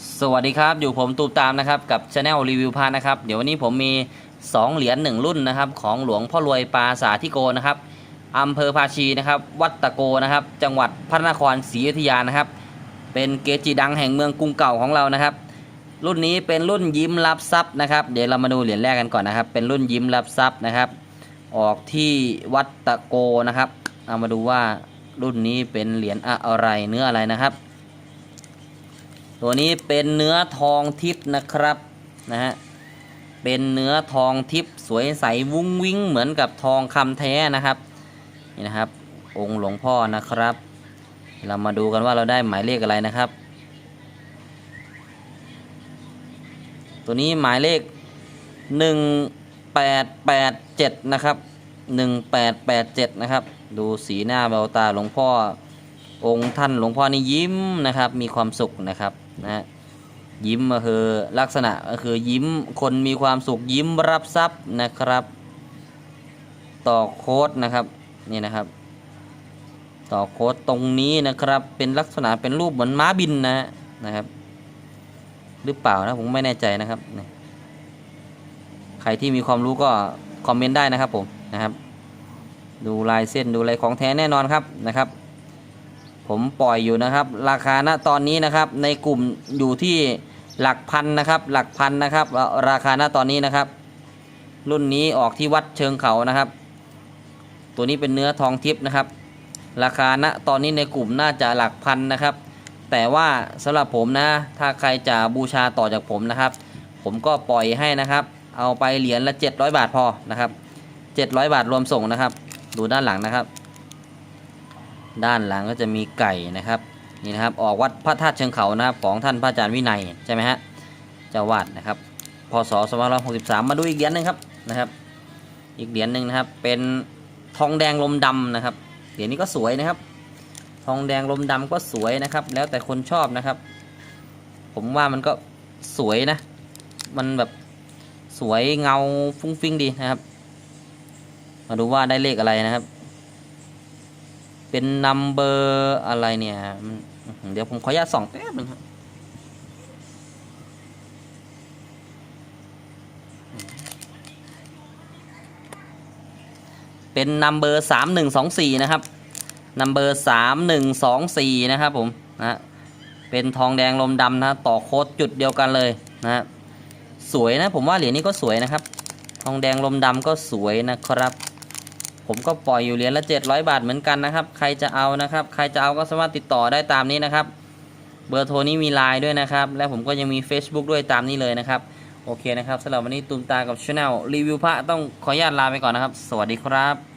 สวัสดีครับ อยู่ผมตูมตามนะครับกับช anel รีวิวพานะครับ เดี๋ยววันนี้ผมมี 2 เหรียญ1รุ่นนะครับ ของหลวงพ่อรวยปาสาธิโกนะครับอำเภอภาชีนะครับ วัดตะโกนะครับ จังหวัดพระนครศรีอยุธยานะครับ เป็นเกจิดังแห่งเมืองกรุงเก่าของเรานะครับ รุ่นนี้เป็นรุ่นยิ้มรับทรัพย์นะครับ เดี๋ยวเรามาดูเหรียญแรกกันก่อนนะครับ เป็นรุ่นยิ้มรับทรัพย์นะครับ ออกที่วัดตะโกนะครับ เอามาดูว่ารุ่นนี้เป็นเหรียญอะไรเนื้ออะไรนะครับ ตัวนี้เป็นเนื้อทองทิพย์นะครับนะฮะเป็นเนื้อทองทิพย์สวยใสวุ้งวิ้งเหมือนกับทองคำแท้นะครับนี่นะครับ องค์หลวงพ่อนะครับ เรามาดูกันว่าเราได้หมายเลขอะไรนะครับ ตัวนี้หมายเลข 1887 นะครับ 1887 นะครับ ดูสีหน้าเบาตาหลวงพ่อ องค์ท่านหลวงพ่อนี่ยิ้มนะครับ มีความสุขนะครับนะฮะยิ้มก็คือลักษณะก็คือยิ้มคนมีความสุขยิ้มรับทรัพย์นะครับ ต่อโค้ดนะครับนี่นะครับ ต่อโค้ดตรงนี้นะครับเป็นลักษณะเป็นรูปเหมือนม้าบินนะฮะนะครับ หรือเปล่านะผมไม่แน่ใจนะครับใครที่มีความรู้ก็คอมเมนต์ได้นะครับผมนะครับ ดูลายเส้นดูอะไรของแท้แน่นอนครับนะครับ ผมปล่อยอยู่นะครับ ราคาณตอนนี้นะครับในกลุ่มอยู่ที่หลักพันนะครับหลักพันนะครับ ราคาณตอนนี้นะครับ รุ่นนี้ออกที่วัดเชิงเขานะครับ ตัวนี้เป็นเนื้อทองทิพย์นะครับ ราคาณตอนนี้ในกลุ่มน่าจะหลักพันนะครับ แต่ว่าสำหรับผมนะ ถ้าใครจะบูชาต่อจากผมนะครับ ผมก็ปล่อยให้นะครับ เอาไปเหรียญละ 700 บาทพอนะครับ 700 บาทรวมส่งนะครับ ดูด้านหลังนะครับ ด้านหลังก็จะมีไก่นะครับนี่นะครับออกวัดพระธาตุเชิงเขานะครับของท่านพระอาจารย์วินัยใช่ไหมฮะเจ้าวาดนะครับพศ2563 มาดูอีกเหรียญหนึ่งครับนะครับ อีกเหรียญหนึ่งนะครับ เป็นทองแดงลมดำนะครับเหรียญนี้ก็สวยนะครับ ทองแดงลมดำก็สวยนะครับ แล้วแต่คนชอบนะครับ ผมว่ามันก็สวยนะ มันแบบสวยเงาฟุ้งฟิ้งดีนะครับ มาดูว่าได้เลขอะไรนะครับ เป็นนัมเบอร์อะไรเนี่ย เดี๋ยวผมขออนุญาตส่องแป๊บหนึงครับเป็นนัมเบอร์สามหนึ่งสองสี่นะครับนัมเบอร์สามหนึ่งสองสี่นะครับผมนะเป็นทองแดงลมดำนะต่อโค้ดจุดเดียวกันเลยนะสวยนะผมว่าเหรียญนี้ก็สวยนะครับ ทองแดงลมดำก็สวยนะครับ ผมก็ปล่อยอยู่เหรียญละ 700 บาทเหมือนกันนะครับ ใครจะเอานะครับ ใครจะเอาก็สามารถติดต่อได้ตามนี้นะครับ เบอร์โทรนี้มีไลน์ด้วยนะครับ และผมก็ยังมี Facebook ด้วยตามนี้เลยนะครับ โอเคนะครับสำหรับวันนี้ตูมตากับช anel รีวิวพระต้องขออนุญาตลาไปก่อนนะครับ สวัสดีครับ